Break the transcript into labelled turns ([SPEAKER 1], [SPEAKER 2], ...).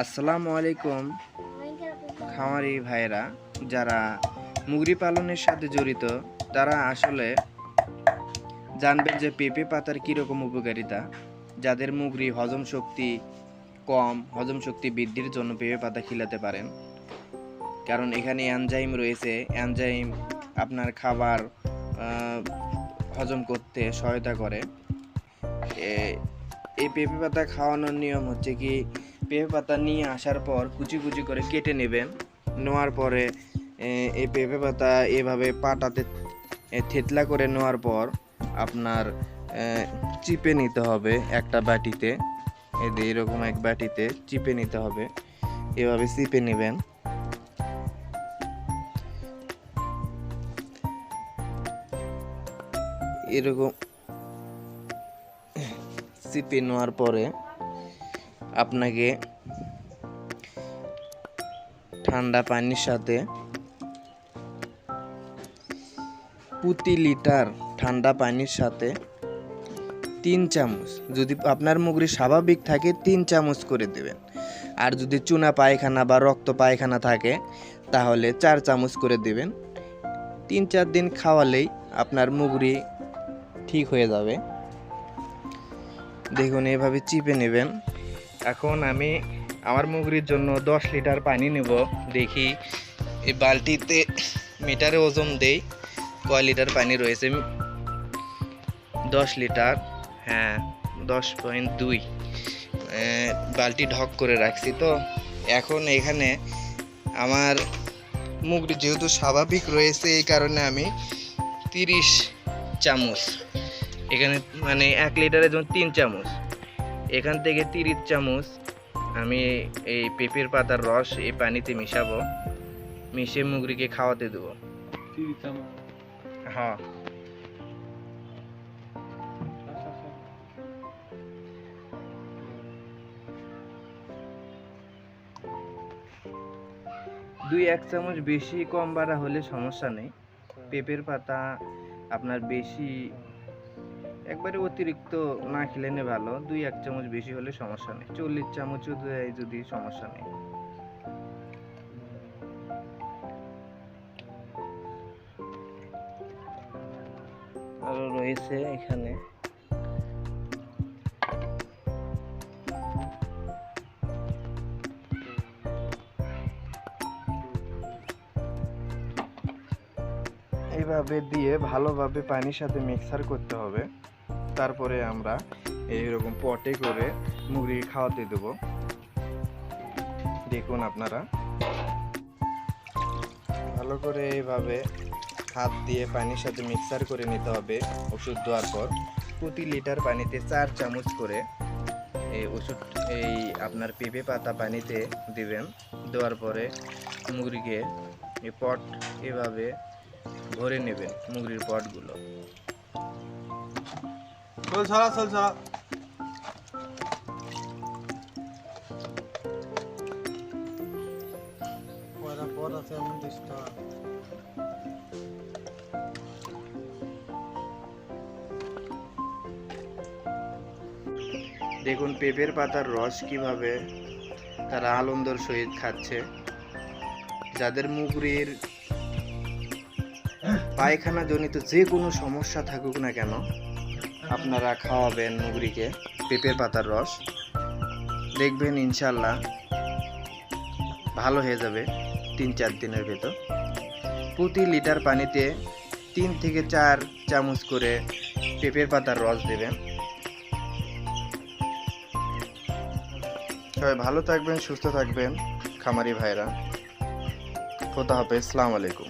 [SPEAKER 1] আসসালামু আলাইকুম। খামারি ভাইরা যারা মুগরি পালনের সাথে জড়িত, তারা আসলে জানবেন যে পেঁপে পাতার কীরকম উপকারিতা। যাদের মুগরি হজম শক্তি কম, হজম শক্তি বৃদ্ধির জন্য পেঁপে পাতা খিলাতে পারেন। কারণ এখানে অ্যানজাইম রয়েছে অ্যানজাইম আপনার খাবার হজম করতে সহায়তা করে। এই পেঁপে পাতা খাওয়ানোর নিয়ম হচ্ছে কি পেঁপে পাতা নিয়ে আসার পর কুচি কুচি করে কেটে নেবেন। নেওয়ার পরে এই পেঁপে পাতা এভাবে পাটাতে থেতলা করে নেওয়ার পর আপনার চিপে নিতে হবে একটা বাটিতে। যে এরকম এক বাটিতে চিপে নিতে হবে। এভাবে চিপে নেবেন। এরকম চিপে নেওয়ার পরে আপনাকে ঠান্ডা পানির সাথে প্রতি লিটার ঠান্ডা পানির সাথে তিন চামচ, যদি আপনার মুগরি স্বাভাবিক থাকে, তিন চামচ করে দেবেন। আর যদি চুনা পায়খানা বা রক্ত পায়খানা থাকে, তাহলে চার চামচ করে দেবেন। তিন চার দিন খাওয়ালেই আপনার মুগরি ঠিক হয়ে যাবে। দেখুন, এভাবে চিপে নেবেন। এখন আমি আমার মুগরির জন্য দশ লিটার পানি নেব। দেখি এই বালতিতে মিটারে ওজন দেই, কয় লিটার পানি রয়েছে? দশ লিটার হ্যাঁ দশ পয়েন্ট দুই। বালতি ঢক করে রাখছি তো। এখন এখানে আমার মুগরি যেহেতু স্বাভাবিক রয়েছে, এই কারণে আমি তিরিশ চামচ, এখানে মানে এক লিটারের জন্য তিন চামচ। এখান থেকে তিরিশ চামচ আমি এই পেঁপের পাতার রস এই পানিতে মিশাবো। মিশিয়ে মুগরিকে খাওয়াতে দেবো। হ্যাঁ। দুই এক চামচ বেশি কম বাড়া হলে সমস্যা নেই। পেঁপের পাতা আপনার বেশি একবারে অতিরিক্ত না খেলে নে ভালো, দুই এক চামচ বেশি হলে সমস্যা নেই। চল্লিশ চামচও দেয় যদি সমস্যা নেই। আরও রয়েছে এখানে। এইভাবে দিয়ে ভালোভাবে পানির সাথে মিক্সার করতে হবে। তারপরে আমরা এইরকম পটে করে মুরগি খাওয়াতে দেব। দেখুন আপনারা। ভালো করে এইভাবে হাত দিয়ে পানির সাথে মিক্সার করে নিতে হবে ওষুধ দেওয়ার পর। প্রতি লিটার পানিতে চার চামচ করে এই ওষুধ, এই আপনার পেঁপে পাতা পানিতে দিবেন। দেওয়ার পরে মুরগিকে এই পট এভাবে ভরে নেবেন মুগরির পটগুলো।
[SPEAKER 2] চল ছাড়া চল ছাড়া। আছে এমন
[SPEAKER 1] দেখুন পেঁপের পাতার রস কীভাবে তারা আনন্দর সহিত খাচ্ছে। যাদের মুগরির পায়খানা জনিত যে কোনো সমস্যা থাকুক না কেন, আপনারা খাওয়াবেন মুগরিকে, পেঁপের পাতার রস। দেখবেন ইনশাল্লাহ ভালো হয়ে যাবে তিন চার দিনের ভেতর। প্রতি লিটার পানিতে তিন থেকে চার চামচ করে পেঁপের পাতার রস দেবেন। সবাই ভালো থাকবেন, সুস্থ থাকবেন, খামারি ভাইরা খোদা হাফেজ, সালাম আলাইকুম।